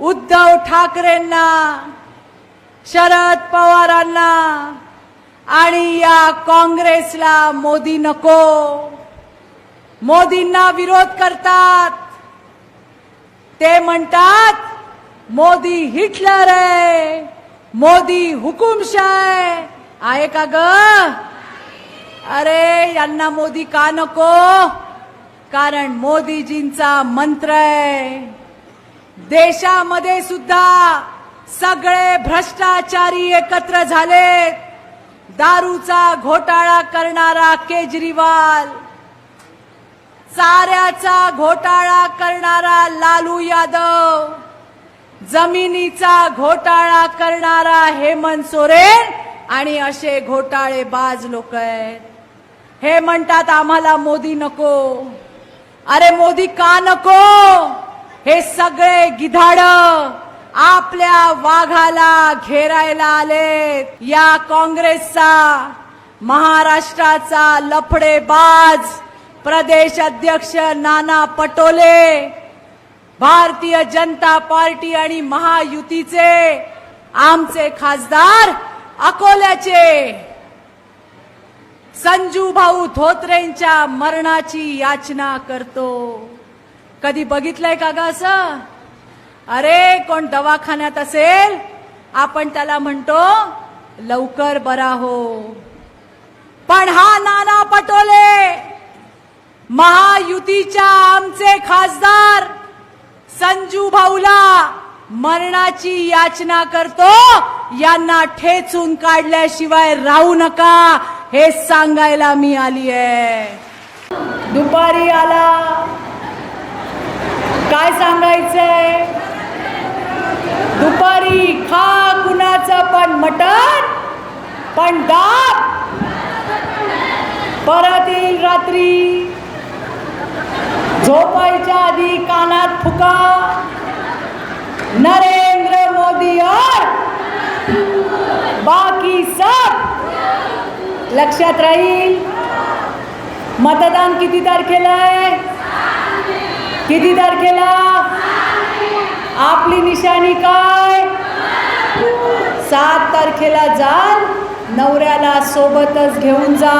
उद्धव ठाकरेंना शरद पवारांना आणि या काँग्रेसला मोदी नको. मोदींना विरोध करतात. ते म्हणतात मोदी हिटलर आहे. मोदी हुकुमशाह आहे. का ग? अरे यांना मोदी का नको? कारण मोदीजींचा मंत्र आहे. देशामध्ये सुद्धा सगळे भ्रष्टाचारी एकत्र झालेत. दारूचा घोटाळा करणारा केजरीवाल चाऱ्याचा घोटाळा करणारा लालू यादव जमिनीचा घोटाळा करणारा हेमंत सोरेन आणि असे घोटाळेबाज लोक आहेत. हे म्हणतात आम्हाला मोदी नको. अरे मोदी का नको? हे सगळे गिधाड आपल्या वाघाला घेरायला आलेत. या काँग्रेसचा महाराष्ट्राचा लफडेबाज प्रदेश अध्यक्ष नाना पटोले भारतीय जनता पार्टी आणि महायुतीचे आमचे खासदार अकोल्याचे. संजू भाऊ धोत्रेंच्या मरणाची याचना करतो. कधी बघितलंय का ग असं? अरे कोण दवाखान्यात असेल आपण त्याला म्हणतो लवकर बरा हो. पण हा नाना पटोले महायुतीच्या आमचे खासदार संजू भाऊला मरणाची याचना करतो यांना ठेचून काढल्याशिवाय राहू नका हे सांगायला मी आली आहे दुपारी आला काय सांगायचंय? दुपारी खा कुणाचं पण मटण पण दाब परत येईल रात्री. झोपायच्या आधी कानात फुका. नरेंद्र मोदी और. बाकी सब. लक्षात राहील? मतदान किती तारखेला आहे? किती तारखेला आपली निशाणी काय? सात तारखेला जाल नवऱ्याला सोबतच घेऊन जा.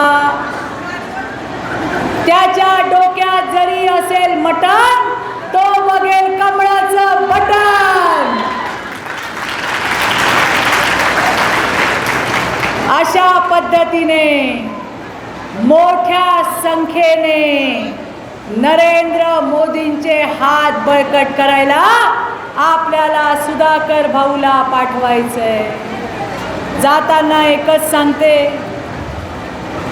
त्याच्या डोक्यात जरी असेल मटण तो बघेल कमळाचं बटन अशा पद्धतीने मोठ्या संख्येने नरेंद्र मोदींचे हात बळकट करायला आपल्याला सुधाकर भाऊला पाठवायचंय. जाताना एकच सांगते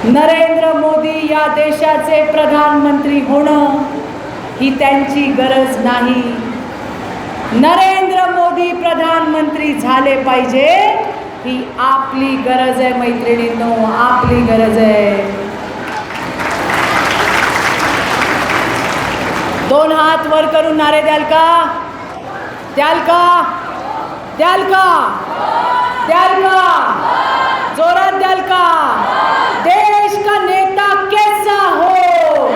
नरेंद्र मोदी या देशाचे प्रधानमंत्री होणं ही त्यांची गरज नाही. नरेंद्र मोदी प्रधानमंत्री झाले पाहिजे ही आपली गरज आहे मैत्रिणींनो आपली गरज आहे. दोन हात वर करून नारे द्याल का? द्याल का? द्याल का? द्याल का? जोरात द्याल का? देश का नेता कैसा हो?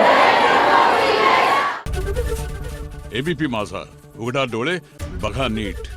एबीपी माझा. उघडा डोळे बघा नीट.